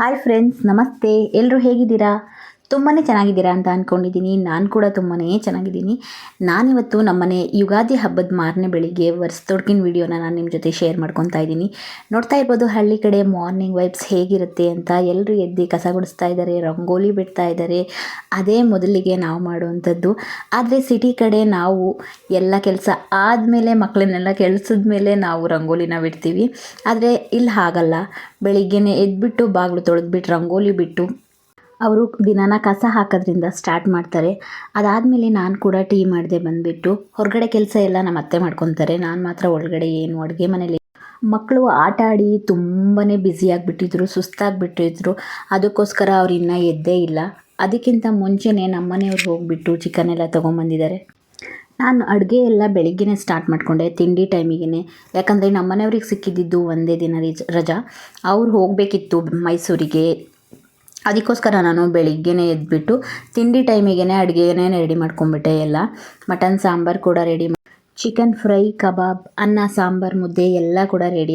Hi friends ನಮಸ್ತೆ. ಎಲ್ಲರೂ ಹೇಗಿದ್ದೀರಾ? ತುಂಬಾ ಚೆನ್ನಾಗಿದ್ದೀರಾ ಅಂತ ಅಂದ್ಕೊಂಡಿದ್ದೀನಿ ನಾನು ಕೂಡ ತುಂಬಾ ಚೆನ್ನಾಗಿದ್ದೀನಿ. ನಾನಿವತ್ತು ನಮ್ಮನೆ ಯುಗಾದಿ ಹಬ್ಬದ ಮಾರನೇ ಬೆಳಿಗ್ಗೆ ತೊಡ್ಕಿನ ವಿಡಿಯೋನ ನಾನು ನಿಮ್ಮ ಜೊತೆ ಶೇರ್ ಮಾಡ್ಕೊತಾ ಇದ್ದೀನಿ. ನೋಡ್ತಾ ಇರ್ಬೋದು ಹಳ್ಳಿ ಕಡೆ ಮಾರ್ನಿಂಗ್ ವೈಬ್ಸ್ ಹೇಗಿರುತ್ತೆ ಅಂತ ಎಲ್ಲರೂ ಎದ್ದು ಕಸ ಗುಡಿಸ್ತಾ ಇದ್ದಾರೆ ರಂಗೋಲಿ ಬಿಡ್ತಾ ಇದ್ದಾರೆ ಅದೇ ಮೊದಲಿಗೆ ನಾವು ಮಾಡುವಂಥದ್ದು. ಆದರೆ ಸಿಟಿ ಕಡೆ ನಾವು ಎಲ್ಲ ಕೆಲಸ ಆದಮೇಲೆ ಮಕ್ಕಳನ್ನೆಲ್ಲ ಕೆಲ್ಸದ ಮೇಲೆ ನಾವು ರಂಗೋಲಿನ ಬಿಡ್ತೀವಿ. ಆದರೆ ಇಲ್ಲಿ ಹಾಗಲ್ಲ. ಬೆಳಿಗ್ಗೆನೇ ಎದ್ಬಿಟ್ಟು ಬಾಗಿಲು ತೊಳೆದ್ಬಿಟ್ಟು ರಂಗೋಲಿ ಬಿಟ್ಟು ಅವರು ದಿನಾನ ಕಸ ಹಾಕೋದ್ರಿಂದ ಸ್ಟಾರ್ಟ್ ಮಾಡ್ತಾರೆ. ಅದಾದಮೇಲೆ ನಾನು ಕೂಡ ಟೀ ಮಾಡಿದೆ ಬಂದುಬಿಟ್ಟು. ಹೊರಗಡೆ ಕೆಲಸ ಎಲ್ಲ ನಮ್ಮ ಅತ್ತೆ ಮಾಡ್ಕೊತಾರೆ. ನಾನು ಮಾತ್ರ ಒಳಗಡೆ ಏನು ಅಡುಗೆ ಮನೇಲಿ ಮಕ್ಕಳು ಆಟ ಆಡಿ ತುಂಬಾ ಬ್ಯುಸಿಯಾಗಿಬಿಟ್ಟಿದ್ರು ಸುಸ್ತಾಗಿಬಿಟ್ಟಿದ್ರು. ಅದಕ್ಕೋಸ್ಕರ ಅವ್ರು ಇನ್ನೂ ಎದ್ದೇ ಇಲ್ಲ. ಅದಕ್ಕಿಂತ ಮುಂಚೆನೇ ನಮ್ಮ ಮನೆಯವ್ರು ಹೋಗಿಬಿಟ್ಟು ಚಿಕನ್ ಎಲ್ಲ ತೊಗೊಂಬಂದಿದ್ದಾರೆ. ನಾನು ಅಡುಗೆ ಎಲ್ಲ ಬೆಳಿಗ್ಗೆನೇ ಸ್ಟಾರ್ಟ್ ಮಾಡಿಕೊಂಡೆ, ತಿಂಡಿ ಟೈಮಿಗೆ ಯಾಕಂದರೆ ನಮ್ಮ ಮನೆಯವ್ರಿಗೆ ಸಿಕ್ಕಿದ್ದಿದ್ದು ಒಂದೇ ದಿನ ರಜಾ. ಅವ್ರು ಹೋಗಬೇಕಿತ್ತು ಮೈಸೂರಿಗೆ. ಅದಕ್ಕೋಸ್ಕರ ನಾನು ಬೆಳಿಗ್ಗೆನೇ ಎದ್ಬಿಟ್ಟು ತಿಂಡಿ ಟೈಮಿಗೆ ಅಡುಗೆನೇ ರೆಡಿ ಮಾಡ್ಕೊಂಬಿಟ್ಟೆ ಎಲ್ಲ. ಮಟನ್ ಸಾಂಬಾರು ಕೂಡ ರೆಡಿ ಚಿಕನ್ ಫ್ರೈ, ಕಬಾಬ್, ಅನ್ನ, ಸಾಂಬಾರು, ಮುದ್ದೆ ಎಲ್ಲ ಕೂಡ ರೆಡಿ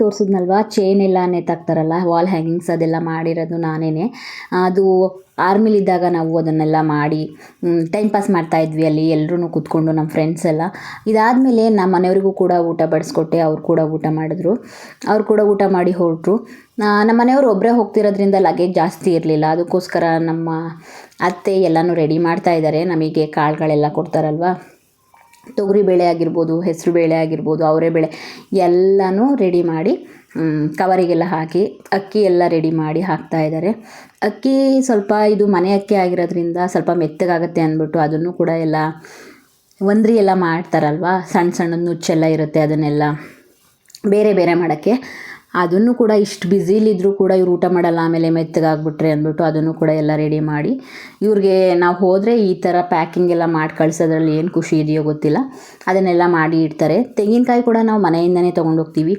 ತೋರಿಸಿದ್ನಲ್ವ? ಚೈನ್ ಎಲ್ಲ ನೇತಾಕ್ತಾರಲ್ಲ ವಾಲ್ ಹ್ಯಾಂಗಿಂಗ್ಸ್ ಅದೆಲ್ಲ ಮಾಡಿರೋದು ನಾನೇ ಅದು ಆರ್ಮಿಲಿದ್ದಾಗ ನಾವು ಅದನ್ನೆಲ್ಲ ಮಾಡಿ ಟೈಮ್ ಪಾಸ್ ಮಾಡ್ತಾ ಇದ್ವಿ ಅಲ್ಲಿ ಎಲ್ಲರೂ ಕೂತ್ಕೊಂಡು ನಮ್ಮ ಫ್ರೆಂಡ್ಸ್ ಎಲ್ಲ. ಇದಾದಮೇಲೆ ನಮ್ಮ ಮನೆಯವ್ರಿಗೂ ಕೂಡ ಊಟ ಬಡಿಸ್ಕೊಟ್ಟೆ, ಅವ್ರು ಕೂಡ ಊಟ ಮಾಡಿದ್ರು. ಅವ್ರು ಕೂಡ ಊಟ ಮಾಡಿ ಹೊರಟರು. ನಮ್ಮ ಮನೆಯವರು ಒಬ್ಬರೇ ಹೋಗ್ತಿರೋದ್ರಿಂದ ಲಗೇಜ್ ಜಾಸ್ತಿ ಇರಲಿಲ್ಲ. ಅದಕ್ಕೋಸ್ಕರ ನಮ್ಮ ಅತ್ತೆ ಎಲ್ಲನೂ ರೆಡಿ ಮಾಡ್ತಾ ಇದ್ದಾರೆ ನಮಗೆ ಕಾಳುಗಳೆಲ್ಲ ಕೊಡ್ತಾರಲ್ವ? ತೊಗರಿಬೇಳೆ ಆಗಿರ್ಬೋದು, ಹೆಸರು ಬೇಳೆ ಆಗಿರ್ಬೋದು, ಅವರೇ ಬೇಳೆ ಎಲ್ಲನೂ ರೆಡಿ ಮಾಡಿ ಕವರಿಗೆಲ್ಲ ಹಾಕಿ, ಅಕ್ಕಿ ಎಲ್ಲ ರೆಡಿ ಮಾಡಿ ಹಾಕ್ತಾ ಇದ್ದಾರೆ. ಅಕ್ಕಿ ಸ್ವಲ್ಪ ಇದು ಮನೆ ಅಕ್ಕಿ ಆಗಿರೋದ್ರಿಂದ ಸ್ವಲ್ಪ ಮೆತ್ತಗಾಗುತ್ತೆ ಅಂದ್ಬಿಟ್ಟು ಅದನ್ನು ಕೂಡ ಎಲ್ಲ ಒಂದ್ರಿ ಎಲ್ಲ ಮಾಡ್ತಾರಲ್ವ? ಸಣ್ಣ ಸಣ್ಣ ನುಚ್ಚೆಲ್ಲ ಇರುತ್ತೆ ಅದನ್ನೆಲ್ಲ. ಬೇರೆ ಬೇರೆ ಮಾಡೋಕ್ಕೆ. ಅದನ್ನು ಕೂಡ ಇಷ್ಟು ಬ್ಯುಸಿಲಿದ್ದರೂ ಕೂಡ ಇವ್ರು ಊಟ ಮಾಡಲ್ಲ, ಆಮೇಲೆ ಮೆತ್ತಗಾಗ್ಬಿಟ್ರೆ ಅಂದ್ಬಿಟ್ಟು ಅದನ್ನು ಕೂಡ ಎಲ್ಲ ರೆಡಿ ಮಾಡಿ. ಇವ್ರಿಗೆ ನಾವು ಹೋದರೆ ಈ ಥರ ಪ್ಯಾಕಿಂಗ್ ಎಲ್ಲ ಮಾಡಿ ಕಳಿಸೋದ್ರಲ್ಲಿ ಏನು ಖುಷಿ ಇದೆಯೋ ಗೊತ್ತಿಲ್ಲ. ಅದನ್ನೆಲ್ಲ ಮಾಡಿ ಇಡ್ತಾರೆ. ತೆಂಗಿನಕಾಯಿ ಕೂಡ ನಾವು ಮನೆಯಿಂದನೇ ತೊಗೊಂಡೋಗ್ತೀವಿ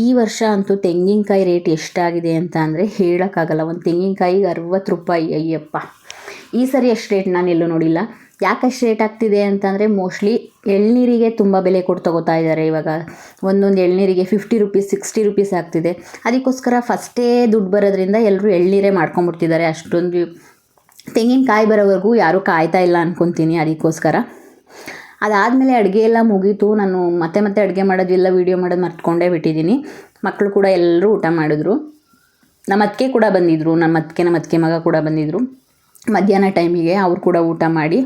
ಈ ವರ್ಷ ಅಂತೂ ತೆಂಗಿನಕಾಯಿ ರೇಟ್ ಎಷ್ಟಾಗಿದೆ ಅಂತ ಅಂದರೆ ಹೇಳೋಕ್ಕಾಗಲ್ಲ. ಒಂದು ತೆಂಗಿನಕಾಯಿಗೆ ಅರವತ್ತು ರೂಪಾಯಿ, ಅಯ್ಯಪ್ಪ. ಈ ಸರಿ ಎಷ್ಟು ರೇಟ್ ನಾನು ಎಲ್ಲೂ ನೋಡಿಲ್ಲ. ಯಾಕಷ್ಟು ರೇಟ್ ಆಗ್ತಿದೆ ಅಂತಂದರೆ ಮೋಸ್ಟ್ಲಿ ಎಳ್ನೀರಿಗೆ ತುಂಬ ಬೆಲೆ ಕೊಟ್ಟು ತಗೋತಾ ಇದ್ದಾರೆ ಇವಾಗ. ಒಂದೊಂದು ಎಳ್ನೀರಿಗೆ ಫಿಫ್ಟಿ ರುಪೀಸ್ ಸಿಕ್ಸ್ಟಿ ರುಪೀಸ್ ಆಗ್ತಿದೆ. ಅದಕ್ಕೋಸ್ಕರ ಫಸ್ಟೇ ದುಡ್ಡು ಬರೋದ್ರಿಂದ ಎಲ್ಲರೂ ಎಳ್ನೀರೇ ಮಾಡ್ಕೊಂಬಿಡ್ತಿದ್ದಾರೆ ಅಷ್ಟೊಂದು ತೆಂಗಿನಕಾಯಿ ಬರೋವರೆಗೂ ಯಾರೂ ಕಾಯ್ತಾ ಇಲ್ಲ ಅಂದ್ಕೊತೀನಿ ಅದಕ್ಕೋಸ್ಕರ. ಅದಾದಮೇಲೆ ಅಡುಗೆ ಎಲ್ಲ ಮುಗೀತು. ನಾನು ಮತ್ತೆ ಮತ್ತೆ ಅಡುಗೆ ಮಾಡೋದು ಎಲ್ಲ ವೀಡಿಯೋ ಮಾಡೋದು ಮರ್ತ್ಕೊಂಡೇ ಬಿಟ್ಟಿದ್ದೀನಿ. ಮಕ್ಕಳು ಕೂಡ ಎಲ್ಲರೂ ಊಟ ಮಾಡಿದ್ರು. ನಮ್ಮ ಅತ್ತಿಗೆ ಕೂಡ ಬಂದಿದ್ದರು ನಮ್ಮ ಅತ್ತಿಗೆ ನಮ್ಮ ಅತ್ತಿಗೆ ಮಗ ಕೂಡ ಬಂದಿದ್ದರು ಮಧ್ಯಾಹ್ನ ಟೈಮಿಗೆ ಅವ್ರು ಕೂಡ ಊಟ ಮಾಡಿ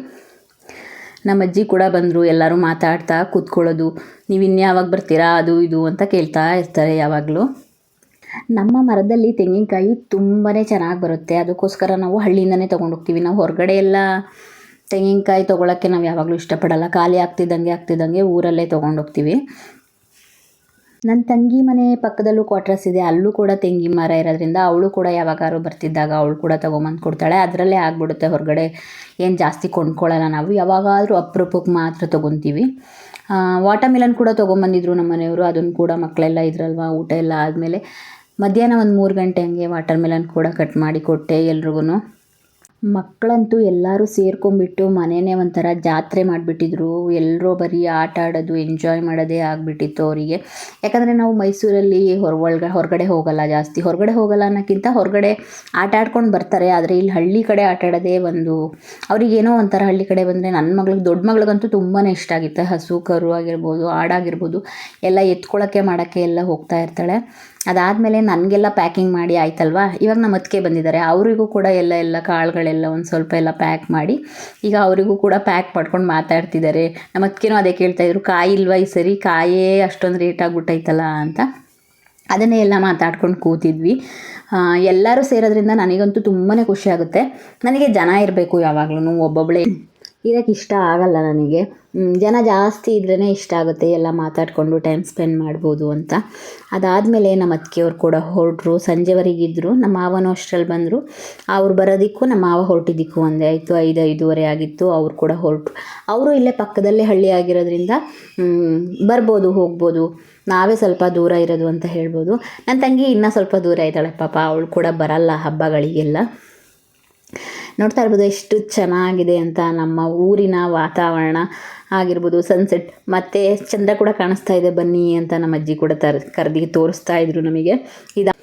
ನಮ್ಮ ಅಜ್ಜಿ ಕೂಡ ಬಂದರು, ಎಲ್ಲರೂ ಮಾತಾಡ್ತಾ ಕೂತ್ಕೊಳ್ಳೋದು. ನೀವು ಇನ್ಯಾವಾಗ ಬರ್ತೀರಾ, ಅದು ಇದು ಅಂತ ಕೇಳ್ತಾ ಇರ್ತಾರೆ ಯಾವಾಗಲೂ. ನಮ್ಮ ಮರದಲ್ಲಿ ತೆಂಗಿನಕಾಯಿ ತುಂಬಾ ಚೆನ್ನಾಗಿ ಬರುತ್ತೆ. ಅದಕ್ಕೋಸ್ಕರ ನಾವು ಹಳ್ಳಿಯಿಂದನೇ ತೊಗೊಂಡೋಗ್ತೀವಿ. ನಾವು ಹೊರಗಡೆ ಎಲ್ಲ ತೆಂಗಿನಕಾಯಿ ತೊಗೊಳಕ್ಕೆ ನಾವು ಯಾವಾಗಲೂ ಇಷ್ಟಪಡಲ್ಲ. ಖಾಲಿ ಆಗ್ತಿದ್ದಂಗೆ ಆಗ್ತಿದ್ದಂಗೆ ಊರಲ್ಲೇ ತೊಗೊಂಡೋಗ್ತೀವಿ. ನನ್ನ ತಂಗಿ ಮನೆ ಪಕ್ಕದಲ್ಲೂ ಕ್ವಾರ್ಟರ್ಸ್ ಇದೆ. ಅಲ್ಲೂ ಕೂಡ ತೆಂಗಿನ ಮರ ಇರೋದ್ರಿಂದ ಅವಳು ಕೂಡ ಯಾವಾಗಾದ್ರು ಬರ್ತಿದ್ದಾಗ ಅವಳು ಕೂಡ ತೊಗೊಂಬಂದು ಕೊಡ್ತಾಳೆ. ಅದರಲ್ಲೇ ಆಗಿಬಿಡುತ್ತೆ ಹೊರಗಡೆ. ಏನು ಜಾಸ್ತಿ ಕೊಂಡ್ಕೊಳ್ಳಲ್ಲ ನಾವು. ಯಾವಾಗಾದರೂ ಅಪ್ರೂಪಕ್ಕೆ ಮಾತ್ರ ತೊಗೊತೀವಿ. ವಾಟರ್ ಮಿಲನ್ ಕೂಡ ತೊಗೊಂಬಂದಿದ್ರು ನಮ್ಮ ಮನೆಯವರು. ಅದನ್ನು ಕೂಡ ಮಕ್ಕಳೆಲ್ಲ ಇದ್ರಲ್ವ? ಊಟ ಎಲ್ಲ ಆದಮೇಲೆ ಮಧ್ಯಾಹ್ನ ಒಂದು ಮೂರು ಗಂಟೆ ಹಂಗೆ ವಾಟರ್ ಮಿಲನ್ ಕೂಡ ಕಟ್ ಮಾಡಿ ಕೊಟ್ಟೆ ಎಲ್ರಿಗೂ ಮಕ್ಕಳಂತೂ ಎಲ್ಲರೂ ಸೇರ್ಕೊಂಬಿಟ್ಟು ಮನೆಯೇ ಒಂಥರ ಜಾತ್ರೆ ಮಾಡಿಬಿಟ್ಟಿದ್ರು. ಎಲ್ಲರೂ ಬರೀ ಆಟ ಆಡೋದು ಎಂಜಾಯ್ ಮಾಡೋದೇ ಆಗಿಬಿಟ್ಟಿತ್ತು ಅವರಿಗೆ. ಯಾಕಂದರೆ ನಾವು ಮೈಸೂರಲ್ಲಿ ಹೊರ ಒಳಗ ಹೊರಗಡೆ ಹೋಗಲ್ಲ ಜಾಸ್ತಿ. ಹೊರಗಡೆ ಹೋಗಲ್ಲ ಅನ್ನೋಕ್ಕಿಂತ ಹೊರಗಡೆ ಆಟ ಆಡ್ಕೊಂಡು ಬರ್ತಾರೆ. ಆದರೆ ಇಲ್ಲಿ ಹಳ್ಳಿ ಕಡೆ ಆಟ ಆಡೋದೇ ಒಂದು, ಅವರಿಗೇನೋ ಒಂಥರ ಹಳ್ಳಿ ಕಡೆ ಬಂದರೆ ನನ್ನ ಮಗಳಿಗೆ, ದೊಡ್ಡ ಮಗಳಿಗಂತೂ ತುಂಬಾ ಇಷ್ಟ ಆಗಿತ್ತು. ಹಸು, ಕರು ಆಗಿರ್ಬೋದು, ಆಡಾಗಿರ್ಬೋದು, ಎಲ್ಲ ಎತ್ಕೊಳ್ಳೋಕ್ಕೆ ಮಾಡೋಕ್ಕೆ ಎಲ್ಲ ಹೋಗ್ತಾ ಇರ್ತಾಳೆ. ಅದಾದಮೇಲೆ ನನಗೆಲ್ಲ ಪ್ಯಾಕಿಂಗ್ ಮಾಡಿ ಆಯ್ತಲ್ವಾ? ಇವಾಗ ನಮ್ಮ ಅತ್ತಿಗೆ ಬಂದಿದ್ದಾರೆ. ಅವರಿಗೂ ಕೂಡ ಎಲ್ಲ ಎಲ್ಲ ಕಾಳುಗಳೆಲ್ಲ ಒಂದು ಸ್ವಲ್ಪ ಎಲ್ಲ ಪ್ಯಾಕ್ ಮಾಡಿ, ಈಗ ಅವರಿಗೂ ಕೂಡ ಪ್ಯಾಕ್ ಮಾಡ್ಕೊಂಡು ಮಾತಾಡ್ತಿದ್ದಾರೆ. ನಮ್ಮ ಅತ್ತಿಗೆನೂ ಅದೇ ಕೇಳ್ತಾಯಿದ್ರು ಕಾಯಿ ಇಲ್ವಾ ಈ ಸರಿ? ಕಾಯೇ ಅಷ್ಟೊಂದು ರೇಟ್ ಆಗಿಬಿಟ್ಟೈತಲ್ಲ ಅಂತ. ಅದನ್ನೇ ಎಲ್ಲ ಮಾತಾಡ್ಕೊಂಡು ಕೂತಿದ್ವಿ. ಎಲ್ಲರೂ ಸೇರೋದ್ರಿಂದ ನನಗಂತೂ ತುಂಬಾ ಖುಷಿ ಆಗುತ್ತೆ. ನನಗೆ ಜನ ಇರಬೇಕು ಯಾವಾಗ್ಲೂ ಒಬ್ಬೊಬ್ಬಳೇ ಇರೋಕ್ಕೆ ಇಷ್ಟ ಆಗಲ್ಲ ನನಗೆ. ಜನ ಜಾಸ್ತಿ ಇದ್ರೇ ಇಷ್ಟ ಆಗುತ್ತೆ ಎಲ್ಲ ಮಾತಾಡಿಕೊಂಡು ಟೈಮ್ ಸ್ಪೆಂಡ್ ಮಾಡ್ಬೋದು ಅಂತ. ಅದಾದಮೇಲೆ ನಮ್ಮ ಅತ್ತಿಗೆಯವ್ರು ಕೂಡ ಹೊರಟರು. ಸಂಜೆವರೆಗಿದ್ದರು ನಮ್ಮ ಮಾವನೂ ಅಷ್ಟರಲ್ಲಿ ಬಂದರು. ಅವ್ರು ಬರೋದಕ್ಕೂ ನಮ್ಮ ಮಾವ ಹೊರಟಿದ್ದಕ್ಕೂ ಒಂದೇ ಆಯಿತು. ಐದು, ಐದೂವರೆ ಆಗಿತ್ತು. ಅವ್ರು ಕೂಡ ಹೊರಟರು. ಅವರು ಇಲ್ಲೇ ಪಕ್ಕದಲ್ಲೇ ಹಳ್ಳಿ ಆಗಿರೋದ್ರಿಂದ ಬರ್ಬೋದು, ಹೋಗ್ಬೋದು. ನಾವೇ ಸ್ವಲ್ಪ ದೂರ ಇರೋದು ಅಂತ ಹೇಳ್ಬೋದು. ನನ್ನ ತಂಗಿ ಇನ್ನೂ ಸ್ವಲ್ಪ ದೂರ ಇದ್ದಾಳೆ ಪಾಪ. ಅವಳು ಕೂಡ ಬರಲ್ಲ ಹಬ್ಬಗಳಿಗೆಲ್ಲ. ನೋಡ್ತಾ ಇರ್ಬೋದು ಎಷ್ಟು ಚೆನ್ನಾಗಿದೆ ಅಂತ ನಮ್ಮ ಊರಿನ ವಾತಾವರಣ ಆಗಿರ್ಬೋದು ಸನ್ಸೆಟ್ ಮತ್ತು ಚಂದ್ರ ಕೂಡ ಕಾಣಿಸ್ತಾ ಇದೆ, ಬನ್ನಿ ಅಂತ ನಮ್ಮ ಅಜ್ಜಿ ಕೂಡ ತರ್, ಕರೆದಿ ತೋರಿಸ್ತಾ ಇದ್ರು ನಮಗೆ. ಇದು,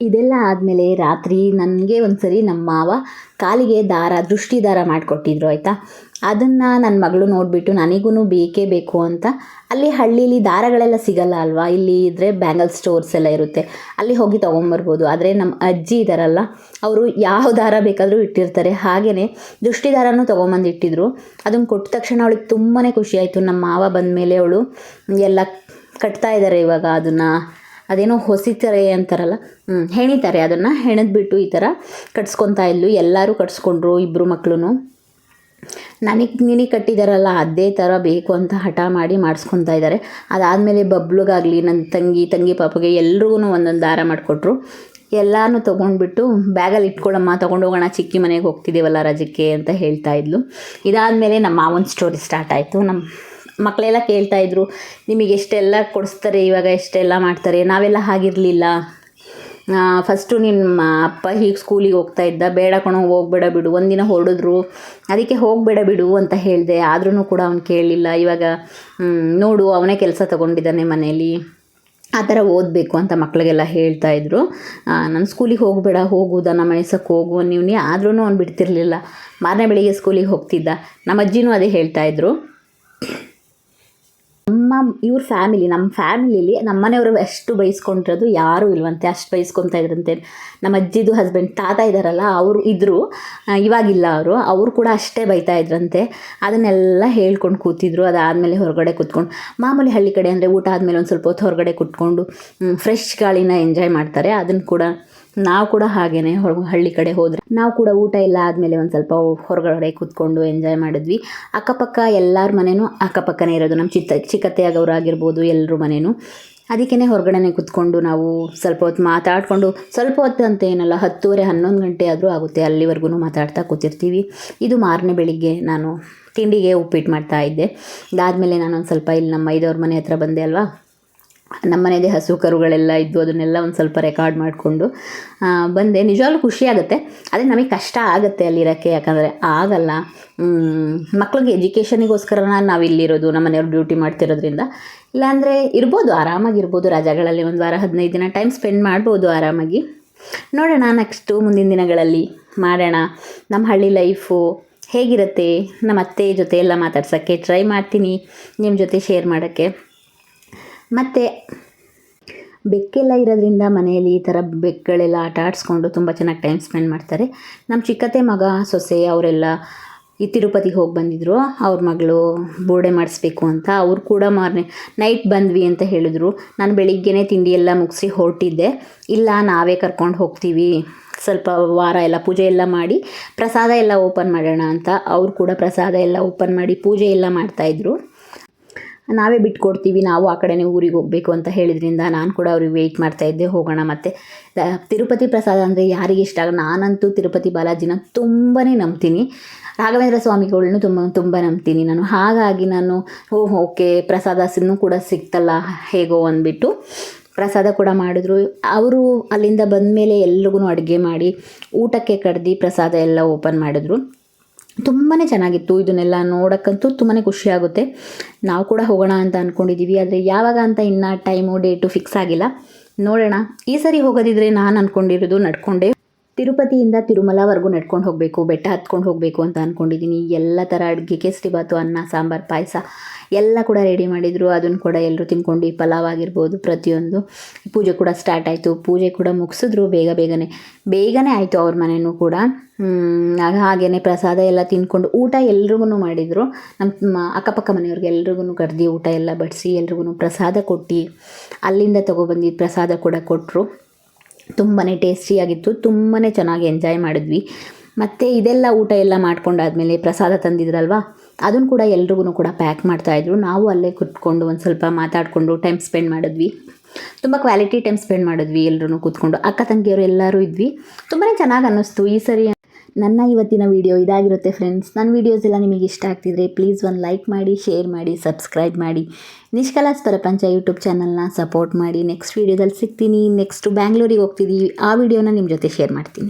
ಇದೆಲ್ಲ ಆದಮೇಲೆ ರಾತ್ರಿ ನನಗೆ ಒಂದು ಸರಿ ನಮ್ಮ ಮಾವ ಕಾಲಿಗೆ ದಾರ ದೃಷ್ಟಿ ದಾರ ಮಾಡಿಕೊಟ್ಟಿದ್ರು, ಆಯಿತಾ? ಅದನ್ನು ನನ್ನ ಮಗಳು ನೋಡಿಬಿಟ್ಟು ನನಗೂ ಬೇಕೇ ಬೇಕು ಅಂತ. ಅಲ್ಲಿ ಹಳ್ಳೀಲಿ ದಾರಗಳೆಲ್ಲ ಸಿಗಲ್ಲ ಅಲ್ವಾ? ಇಲ್ಲಿ ಇದ್ದರೆ ಬ್ಯಾಂಗಲ್ ಸ್ಟೋರ್ಸ್ ಎಲ್ಲ ಇರುತ್ತೆ. ಅಲ್ಲಿ ಹೋಗಿ ತೊಗೊಂಬರ್ಬೋದು. ಆದರೆ ನಮ್ಮ ಅಜ್ಜಿ ಇದ್ದಾರಲ್ಲ ಅವರು ಯಾವ ದಾರ ಬೇಕಾದರೂ ಇಟ್ಟಿರ್ತಾರೆ. ಹಾಗೆಯೇ ದೃಷ್ಟಿ ದಾರನೂ ತೊಗೊಂಬಂದು ಇಟ್ಟಿದ್ರು. ಅದನ್ನು ಕೊಟ್ಟ ತಕ್ಷಣ ಅವಳಿಗೆ ತುಂಬಾ ಖುಷಿಯಾಯಿತು ನಮ್ಮ ಮಾವ ಬಂದ ಮೇಲೆ ಅವಳು ಎಲ್ಲ ಕಟ್ತಾ ಇದ್ದಾರೆ ಇವಾಗ ಅದನ್ನು. ಅದೇನೋ ಹೊಸಿತಾರೆ ಅಂತಾರಲ್ಲ? ಹ್ಞೂ ಹೆಣಿತಾರೆ. ಅದನ್ನು ಹೆಣದ್ಬಿಟ್ಟು ಈ ಥರ ಕಟ್ಸ್ಕೊತಾ ಇದ್ಲು. ಎಲ್ಲರೂ ಕಟ್ಸ್ಕೊಂಡ್ರು ಇಬ್ಬರು ಮಕ್ಕಳು ನನಗೆ ನಿನಗೆ ಕಟ್ಟಿದಾರಲ್ಲ, ಅದೇ ಥರ ಬೇಕು ಅಂತ ಹಠ ಮಾಡಿ ಮಾಡಿಸ್ಕೊತಾ ಇದ್ದಾರೆ ಅದಾದಮೇಲೆ ಬಬ್ಲುಗಾಗಲಿ ನನ್ನ ತಂಗಿ ತಂಗಿ ಪಾಪಗೆ ಎಲ್ರಿಗೂ ಒಂದೊಂದು ದಾರ ಮಾಡಿಕೊಟ್ರು. ಎಲ್ಲನೂ ತೊಗೊಂಡ್ಬಿಟ್ಟು ಬ್ಯಾಗಲ್ಲಿ ಇಟ್ಕೊಳ್ಳಮ್ಮ ತೊಗೊಂಡು ಹೋಗೋಣ, ಚಿಕ್ಕಿ ಮನೆಗೆ ಹೋಗ್ತಿದ್ದೀವಲ್ಲ ರಜಕ್ಕೆ ಅಂತ ಹೇಳ್ತಾ ಇದ್ಲು. ಇದಾದಮೇಲೆ ನಮ್ಮ ಮಾವನ ಸ್ಟೋರಿ ಸ್ಟಾರ್ಟ್ ಆಯಿತು. ನಮ್ಮ ಮಕ್ಕಳೆಲ್ಲ ಕೇಳ್ತಾಯಿದ್ರು ನಿಮಗೆ ಎಷ್ಟೆಲ್ಲ ಕೊಡಿಸ್ತಾರೆ, ಇವಾಗ ಎಷ್ಟೆಲ್ಲ ಮಾಡ್ತಾರೆ, ನಾವೆಲ್ಲ ಹಾಗಿರಲಿಲ್ಲ ಫಸ್ಟು ನಿಮ್ಮ ಅಪ್ಪ ಹೀಗೆ ಸ್ಕೂಲಿಗೆ ಹೋಗ್ತಾ ಇದ್ದ. ಬೇಡ ಕಣೋ, ಹೋಗ್ಬೇಡ ಬಿಡು. ಒಂದಿನ ಹೊರಡಿದ್ರು. ಅದಕ್ಕೆ ಹೋಗಬೇಡ ಬಿಡು ಅಂತ ಹೇಳಿದೆ. ಆದ್ರೂ ಕೂಡ ಅವ್ನು ಕೇಳಲಿಲ್ಲ. ಇವಾಗ ನೋಡು, ಅವನೇ ಕೆಲಸ ತಗೊಂಡಿದ್ದಾನೆ ಮನೇಲಿ. ಆ ಥರ ಓದಬೇಕು ಅಂತ ಮಕ್ಕಳಿಗೆಲ್ಲ ಹೇಳ್ತಾ ಇದ್ರು. ನಾನು ಸ್ಕೂಲಿಗೆ ಹೋಗಬೇಡ, ಹೋಗು, ದನ ಮನಸಕ್ಕೆ ಹೋಗು ನೀವು ಆದ್ರೂ ಅವ್ನು ಬಿಡ್ತಿರ್ಲಿಲ್ಲ. ಮಾರನೇ ಬೆಳಿಗ್ಗೆ ಸ್ಕೂಲಿಗೆ ಹೋಗ್ತಿದ್ದ. ನಮ್ಮ ಅಜ್ಜಿನೂ ಅದೇ ಹೇಳ್ತಾ ಇದ್ರು. ನಮ್ಮ ಇವ್ರ ಫ್ಯಾಮಿಲಿ ನಮ್ಮ ಫ್ಯಾಮಿಲಿಲಿ ನಮ್ಮ ಮನೆಯವರು ಎಷ್ಟು ಬೈಸ್ಕೊಂಡಿರೋದು ಯಾರೂ ಇಲ್ವಂತೆ, ಅಷ್ಟು ಬೈಸ್ಕೊತಾ ಇದ್ರಂತೆ. ನಮ್ಮ ಅಜ್ಜಿದು ಹಸ್ಬೆಂಡ್ ತಾತ ಇದ್ದಾರಲ್ಲ ಅವರು ಇದ್ದರು ಇವಾಗಿಲ್ಲ ಅವರು. ಅವರು ಕೂಡ ಅಷ್ಟೇ ಬೈತಾ ಇದ್ರಂತೆ. ಅದನ್ನೆಲ್ಲ ಹೇಳ್ಕೊಂಡು ಕೂತಿದ್ರು. ಅದಾದಮೇಲೆ ಹೊರಗಡೆ ಕೂತ್ಕೊಂಡು, ಮಾಮೂಲಿ ಹಳ್ಳಿ ಕಡೆ ಅಂದರೆ ಊಟ ಆದಮೇಲೆ ಒಂದು ಸ್ವಲ್ಪ ಹೊತ್ತು ಹೊರಗಡೆ ಕೂತ್ಕೊಂಡು ಫ್ರೆಶ್ ಗಾಳಿನ ಎಂಜಾಯ್ ಮಾಡ್ತಾರೆ. ಅದನ್ನು ಕೂಡ ನಾವು ಕೂಡ ಹಾಗೇನೆ ಹಳ್ಳಿ ಕಡೆ ಹೋದರೆ ನಾವು ಕೂಡ ಊಟ ಎಲ್ಲ ಆದಮೇಲೆ ಒಂದು ಸ್ವಲ್ಪ ಹೊರಗಡೆ ಕೂತ್ಕೊಂಡು ಎಂಜಾಯ್ ಮಾಡಿದ್ವಿ. ಅಕ್ಕಪಕ್ಕ ಎಲ್ಲರ ಮನೆಯೂ ಅಕ್ಕಪಕ್ಕನೇ ಇರೋದು. ನಮ್ಮ ಚಿತ್ತ ಚಿಕ್ಕತ್ತೆಯಾಗವ್ರು ಆಗಿರ್ಬೋದು ಎಲ್ಲರ ಮನೆಯೂ ಅದಕ್ಕೇ ಹೊರಗಡೆನೆ ಕೂತ್ಕೊಂಡು ನಾವು ಸ್ವಲ್ಪ ಹೊತ್ತು ಮಾತಾಡಿಕೊಂಡು, ಸ್ವಲ್ಪ ಹೊತ್ತು ಅಂತ ಏನಲ್ಲ, ಹತ್ತುವರೆ, ಹನ್ನೊಂದು ಗಂಟೆ ಆದರೂ ಆಗುತ್ತೆ. ಅಲ್ಲಿವರೆಗೂ ಮಾತಾಡ್ತಾ ಕೂತಿರ್ತೀವಿ. ಇದು ಮಾರನೇ ಬೆಳಿಗ್ಗೆ ನಾನು ತಿಂಡಿಗೆ ಉಪ್ಪಿಟ್ಟು ಮಾಡ್ತಾ ಇದ್ದೆ. ಅದಾದಮೇಲೆ ನಾನು ಒಂದು ಸ್ವಲ್ಪ ಇಲ್ಲಿ ನಮ್ಮ ಐದವ್ರ ಮನೆ ಹತ್ರ ಬಂದೆ ಅಲ್ವಾ? ನಮ್ಮ ಮನೆಯದೇ ಹಸು ಕರುಗಳೆಲ್ಲ ಇದ್ದು ಅದನ್ನೆಲ್ಲ ಒಂದು ಸ್ವಲ್ಪ ರೆಕಾರ್ಡ್ ಮಾಡಿಕೊಂಡು ಬಂದೆ. ನಿಜವಾಗ್ಲೂ ಖುಷಿ ಆಗುತ್ತೆ. ಆದರೆ ನಮಗೆ ಕಷ್ಟ ಆಗುತ್ತೆ ಅಲ್ಲಿರೋಕ್ಕೆ, ಯಾಕಂದರೆ ಆಗಲ್ಲ. ಮಕ್ಳಿಗೆ ಎಜುಕೇಷನಿಗೋಸ್ಕರ ನಾವು ಇಲ್ಲಿರೋದು ನಮ್ಮ ಮನೆಯವ್ರು ಡ್ಯೂಟಿ ಮಾಡ್ತಿರೋದ್ರಿಂದ. ಇಲ್ಲಾಂದರೆ ಇರ್ಬೋದು, ಆರಾಮಾಗಿರ್ಬೋದು. ರಜಾಗಳಲ್ಲಿ ಒಂದು ವಾರ ಹದಿನೈದು ದಿನ ಟೈಮ್ ಸ್ಪೆಂಡ್ ಮಾಡ್ಬೋದು ಆರಾಮಾಗಿ. ನೋಡೋಣ ನೆಕ್ಸ್ಟು ಮುಂದಿನ ದಿನಗಳಲ್ಲಿ ಮಾಡೋಣ. ನಮ್ಮ ಹಳ್ಳಿ ಲೈಫು ಹೇಗಿರುತ್ತೆ? ನಮ್ಮ ಅತ್ತೆ ಜೊತೆ ಎಲ್ಲ ಮಾತಾಡ್ಸೋಕ್ಕೆ ಟ್ರೈ ಮಾಡ್ತೀನಿ. ನಿಮ್ಮ ಜೊತೆ ಶೇರ್ ಮಾಡೋಕ್ಕೆ. ಮತ್ತು ಬೆಕ್ಕೆಲ್ಲ ಇರೋದ್ರಿಂದ ಮನೆಯಲ್ಲಿ ಈ ಥರ ಬೆಕ್ಕುಗಳೆಲ್ಲ ಆಟ ಆಡಿಸ್ಕೊಂಡು ತುಂಬ ಚೆನ್ನಾಗಿ ಟೈಮ್ ಸ್ಪೆಂಡ್ ಮಾಡ್ತಾರೆ. ನಮ್ಮ ಚಿಕ್ಕತ್ತೆ ಮಗ, ಸೊಸೆ ಅವರೆಲ್ಲ ಈ ತಿರುಪತಿಗೆ ಹೋಗಿ ಬಂದಿದ್ದರು ಅವ್ರ ಮಗಳು ಬೋರ್ಡೆ ಮಾಡಿಸ್ಬೇಕು ಅಂತ. ಅವ್ರು ಕೂಡ ಮಾರ್ನೆ ನೈಟ್ ಬಂದ್ವಿ ಅಂತ ಹೇಳಿದ್ರು. ನಾನು ಬೆಳಿಗ್ಗೆನೇ ತಿಂಡಿ ಎಲ್ಲ ಮುಗಿಸಿ ಹೊರಟಿದ್ದೆ. ಇಲ್ಲ, ನಾವೇ ಕರ್ಕೊಂಡು ಹೋಗ್ತೀವಿ. ಸ್ವಲ್ಪ ವಾರ ಎಲ್ಲ ಪೂಜೆ ಎಲ್ಲ ಮಾಡಿ ಪ್ರಸಾದ ಎಲ್ಲ ಓಪನ್ ಮಾಡೋಣ ಅಂತ. ಅವ್ರು ಕೂಡ ಪ್ರಸಾದ ಎಲ್ಲ ಓಪನ್ ಮಾಡಿ ಪೂಜೆ ಎಲ್ಲ ಮಾಡ್ತಾಯಿದ್ರು ನಾವೇ ಬಿಟ್ಕೊಡ್ತೀವಿ, ನಾವು ಆ ಕಡೆನೇ ಊರಿಗೆ ಹೋಗಬೇಕು ಅಂತ ಹೇಳಿದ್ರಿಂದ ನಾನು ಕೂಡ ಅವ್ರಿಗೆ ವೆಯ್ಟ್ ಮಾಡ್ತಾ ಇದ್ದೆ, ಹೋಗೋಣ ಮತ್ತು. ತಿರುಪತಿ ಪ್ರಸಾದ ಅಂದರೆ ಯಾರಿಗೆ ಇಷ್ಟ ಆಗ ನಾನಂತೂ ತಿರುಪತಿ ಬಾಲಾಜಿನ ತುಂಬಾ ನಂಬ್ತೀನಿ. ರಾಘವೇಂದ್ರ ಸ್ವಾಮಿಗಳನ್ನೂ ತುಂಬ ತುಂಬ ನಂಬ್ತೀನಿ ನಾನು. ಹಾಗಾಗಿ ನಾನು ಓ ಓಕೆ, ಪ್ರಸಾದ ಸಿನ್ನು ಕೂಡ ಸಿಕ್ತಲ್ಲ, ಹೇಗೋ ಅಂದ್ಬಿಟ್ಟು ಪ್ರಸಾದ ಕೂಡ ಮಾಡಿದ್ರು. ಅವರು ಅಲ್ಲಿಂದ ಬಂದ ಮೇಲೆ ಎಲ್ರಿಗೂ ಅಡುಗೆ ಮಾಡಿ ಊಟಕ್ಕೆ ಕಡ್ದು ಪ್ರಸಾದ ಎಲ್ಲ ಓಪನ್ ಮಾಡಿದ್ರು. ತುಂಬಾ ಚೆನ್ನಾಗಿತ್ತು ಇದನ್ನೆಲ್ಲ ನೋಡೋಕ್ಕಂತೂ ತುಂಬಾ ಖುಷಿ ಆಗುತ್ತೆ. ನಾವು ಕೂಡ ಹೋಗೋಣ ಅಂತ ಅಂದ್ಕೊಂಡಿದ್ದೀವಿ ಆದರೆ ಯಾವಾಗ ಅಂತ ಇನ್ನೂ ಟೈಮು ಡೇಟು ಫಿಕ್ಸ್ ಆಗಿಲ್ಲ. ನೋಡೋಣ. ಈ ಸರಿ ಹೋಗೋದಿದ್ರೆ ನಾನು ಅಂದ್ಕೊಂಡಿರೋದು ನಡ್ಕೊಂಡೆ. ತಿರುಪತಿಯಿಂದ ತಿರುಮಲವರೆಗೂ ನಡ್ಕೊಂಡು ಹೋಗಬೇಕು, ಬೆಟ್ಟ ಹತ್ಕೊಂಡು ಹೋಗಬೇಕು ಅಂತ ಅಂದ್ಕೊಂಡಿದ್ದೀನಿ ಎಲ್ಲ ಥರ ಅಡುಗೆ ಕೇಸರಿಬಾತು ಅನ್ನ, ಸಾಂಬಾರು, ಪಾಯಸ ಎಲ್ಲ ಕೂಡ ರೆಡಿ ಮಾಡಿದರು. ಅದನ್ನು ಕೂಡ ಎಲ್ಲರೂ ತಿನ್ಕೊಂಡು ಪಲಾವ್ ಆಗಿರ್ಬೋದು ಪ್ರತಿಯೊಂದು. ಪೂಜೆ ಕೂಡ ಸ್ಟಾರ್ಟ್ ಆಯಿತು. ಪೂಜೆ ಕೂಡ ಮುಗಿಸಿದ್ರು ಬೇಗ ಬೇಗನೆ. ಬೇಗನೆ ಆಯಿತು ಅವ್ರ ಮನೆಯೂ ಕೂಡ. ಹಾಗೆಯೇ ಪ್ರಸಾದ ಎಲ್ಲ ತಿನ್ಕೊಂಡು ಊಟ ಎಲ್ರಿಗೂ ಮಾಡಿದರು. ನಮ್ಮ ಅಕ್ಕಪಕ್ಕ ಮನೆಯವ್ರಿಗೆ ಎಲ್ರಿಗೂ ಕರೆದಿ ಊಟ ಎಲ್ಲ ಬಡಿಸಿ ಎಲ್ರಿಗೂ ಪ್ರಸಾದ ಕೊಟ್ಟು ಅಲ್ಲಿಂದ ತೊಗೊಬಂದಿದ್ದು ಪ್ರಸಾದ ಕೂಡ ಕೊಟ್ಟರು ತುಂಬಾ ಟೇಸ್ಟಿಯಾಗಿತ್ತು ತುಂಬಾ ಚೆನ್ನಾಗಿ ಎಂಜಾಯ್ ಮಾಡಿದ್ವಿ. ಮತ್ತು ಇದೆಲ್ಲ ಊಟ ಎಲ್ಲ ಮಾಡ್ಕೊಂಡಾದ್ಮೇಲೆ ಪ್ರಸಾದ ತಂದಿದ್ರಲ್ವ ಅದನ್ನು ಕೂಡ ಎಲ್ರಿಗೂ ಕೂಡ ಪ್ಯಾಕ್ ಮಾಡ್ತಾಯಿದ್ರು ನಾವು ಅಲ್ಲೇ ಕುತ್ಕೊಂಡು ಒಂದು ಸ್ವಲ್ಪ ಮಾತಾಡಿಕೊಂಡು ಟೈಮ್ ಸ್ಪೆಂಡ್ ಮಾಡಿದ್ವಿ. ತುಂಬ ಕ್ವಾಲಿಟಿ ಟೈಮ್ ಸ್ಪೆಂಡ್ ಮಾಡಿದ್ವಿ ಎಲ್ಲರೂ ಕೂತ್ಕೊಂಡು. ಅಕ್ಕ ತಂಗಿಯವರು ಎಲ್ಲರೂ ಇದ್ವಿ. ತುಂಬಾ ಚೆನ್ನಾಗಿ ಅನ್ನಿಸ್ತು. ಈ ಸರಿ ನನ್ನ ಇವತ್ತಿನ ವಿಡಿಯೋ ಇದಾಗಿರುತ್ತೆ ಫ್ರೆಂಡ್ಸ್ ನನ್ನ ವೀಡಿಯೋಸ್ ಎಲ್ಲ ನಿಮಗೆ ಇಷ್ಟ ಆಗ್ತಿದ್ರೆ ಪ್ಲೀಸ್ ಒಂದು ಲೈಕ್ ಮಾಡಿ ಶೇರ್ ಮಾಡಿ ಸಬ್ಸ್ಕ್ರೈಬ್ ಮಾಡಿ. ನಿಷ್ಕಲಾಸ್ ಪ್ರಪಂಚ ಯೂಟ್ಯೂಬ್ ಚಾನಲ್ನ ಸಪೋರ್ಟ್ ಮಾಡಿ. ನೆಕ್ಸ್ಟ್ ವೀಡಿಯೋದಲ್ಲಿ ಸಿಗ್ತೀನಿ. ನೆಕ್ಸ್ಟು ಬ್ಯಾಂಗ್ಳೂರಿಗೆ ಹೋಗ್ತಿದ್ದೀವಿ ಆ ವಿಡಿಯೋನ ನಿಮ್ಮ ಜೊತೆ ಶೇರ್ ಮಾಡ್ತೀನಿ.